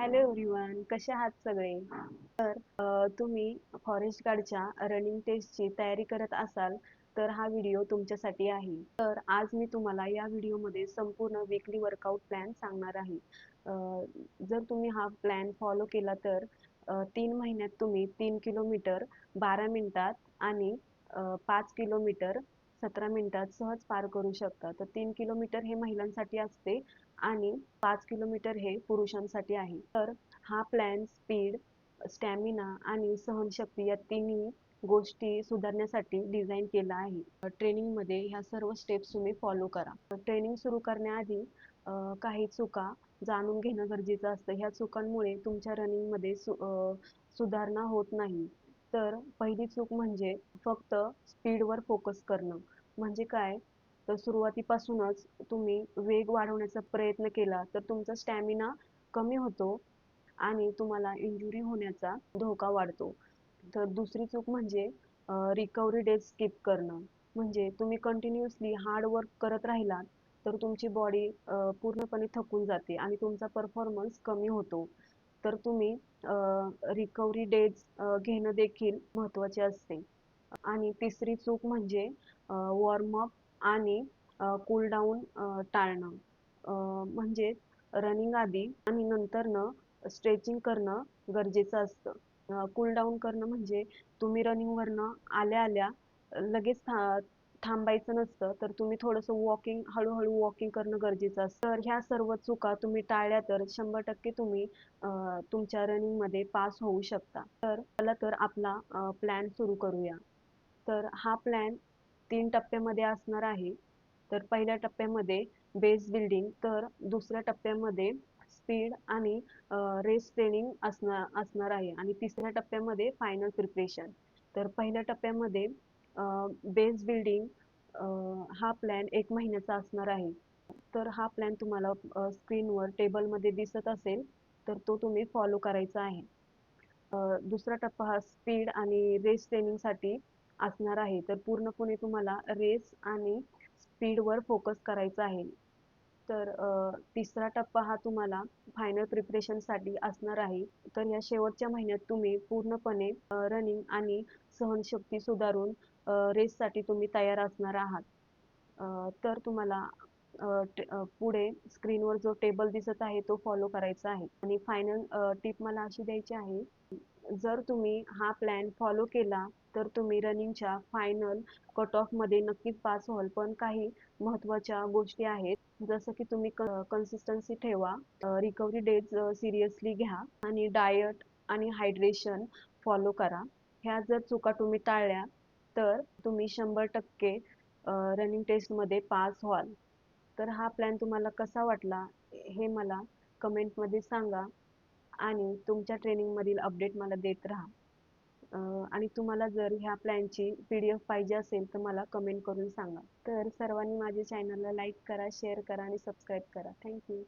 Hello everyone कसे आहात सगळे? तर तुम्ही फॉरेस्ट गार्डच्या रनिंग टेस्टची तयारी करत असाल तर हा व्हिडिओ तुमच्यासाठी आहे. तर आज मी तुम्हाला या व्हिडिओमध्ये संपूर्ण वीकली वर्कआउट प्लॅन सांगणार आहे. जर तुम्ही हा प्लॅन फॉलो केला तर तीन महिन्यात तुम्ही तीन किलोमीटर बारा मिनिटात आणि पाच किलोमीटर सतरा मिनिटात सहज पार करू शकता तर तीन किलोमीटर हे महिलांसाठी असते आणि पाच किलोमीटर हे पुरुषांसाठी आहे. तर हा प्लॅन स्पीड स्टॅमिना आणि सहनशक्ती या तिन्ही गोष्टी सुधारण्यासाठी डिझाईन केला आहे. ट्रेनिंगमध्ये ह्या सर्व स्टेप्स तुम्ही फॉलो करा. ट्रेनिंग सुरू करण्याआधी काही चुका जाणून घेणं गरजेचं असतं. ह्या चुकांमुळे तुमच्या रनिंगमध्ये सु सुधारणा होत नाही. तर पहिली चूक म्हणजे फक्त स्पीडवर फोकस करणं. म्हणजे काय? तर सुरुवातीपासूनच तुम्ही वेग वाढवण्याचा प्रयत्न केला तर तुमचा स्टॅमिना कमी होतो आणि तुम्हाला इंजुरी होण्याचा धोका वाढतो. तर दुसरी चूक म्हणजे रिकव्हरी डेज स्किप करणं. म्हणजे तुम्ही कंटिन्युअसली हार्ड वर्क करत राहिलात तर तुमची बॉडी पूर्णपणे थकून जाते आणि तुमचा परफॉर्मन्स कमी होतो. तर तुम्ही रिकव्हरी डेज घेणं देखील महत्त्वाचे असते. आणि तिसरी चूक म्हणजे वॉर्मअप आणि कूल डाऊन टाळणं. म्हणजे रनिंग आधी आणि नंतरनं स्ट्रेचिंग करणं गरजेचं असतं. कूल डाऊन करणं म्हणजे तुम्ही रनिंगवरनं आल्या आल्या लगेच था थांबायचं नसतं तर तुम्ही थोडंसं वॉकिंग हळूहळू वॉकिंग करणं गरजेचं असतं. तर ह्या सर्व चुका तुम्ही टाळल्या तर शंभर टक्के तुम्ही तुमच्या रनिंगमध्ये पास होऊ शकता. तर चला तर आपला प्लॅन सुरू करूया. तर हा प्लॅन तीन टप्प्यामध्ये असणार आहे. तर पहिल्या टप्प्यामध्ये बेस बिल्डिंग तर दुसऱ्या टप्प्यामध्ये स्पीड आणि रेस ट्रेनिंग असणार असणार आहे. आणि तिसऱ्या टप्प्यामध्ये फायनल प्रिपरेशन तर पहिल्या टप्प्यामध्ये बेस बिल्डिंग हा प्लॅन एक महिन्याचा असणार आहे. तर हा प्लॅन तुम्हाला स्क्रीनवर टेबलमध्ये दिसत असेल तर तो तुम्ही फॉलो करायचा आहे. दुसरा टप्पा हा स्पीड आणि रेस ट्रेनिंगसाठी असणार आहे. तर पूर्णपणे तुम्हाला रेस आणि स्पीडवर फोकस करायचा आहे. तर तिसरा टप्पा हा तुम्हाला फायनल प्रिपरेशनसाठी असणार आहे. तर या शेवटच्या महिन्यात तुम्ही पूर्णपणे रनिंग आणि सहनशक्ती सुधारून रेससाठी तुम्ही तयार असणार आहात. तर तुम्हाला पुढे स्क्रीनवर जो टेबल दिसत आहे तो फॉलो करायचा आहे. आणि फायनल टिप मला अशी द्यायची आहे जर तुम्ही हा प्लॅन फॉलो केला तर तुम्ही रनिंगच्या फायनल कट ऑफमध्ये नक्कीच पास व्हाल. पण काही महत्त्वाच्या गोष्टी आहेत. जसं की तुम्ही कन्सिस्टन्सी ठेवा. रिकव्हरी डेज सिरियसली घ्या. आणि डायट आणि हायड्रेशन फॉलो करा. ह्या जर चुका तुम्ही टाळल्या तर तुम्ही शंभर टक्के रनिंग टेस्टमध्ये पास व्हाल. तर हा प्लॅन तुम्हाला कसा वाटला हे मला कमेंटमध्ये सांगा. आणि तुमच्या ट्रेनिंगमधील अपडेट मला देत राहा. आणि तुम्हाला जर ह्या प्लॅनची पी डी एफ पाहिजे असेल तर मला कमेंट करून सांगा. तर सर्वांनी माझ्या चॅनलला लाईक करा शेअर करा आणि सबस्क्राईब करा. थँक्यू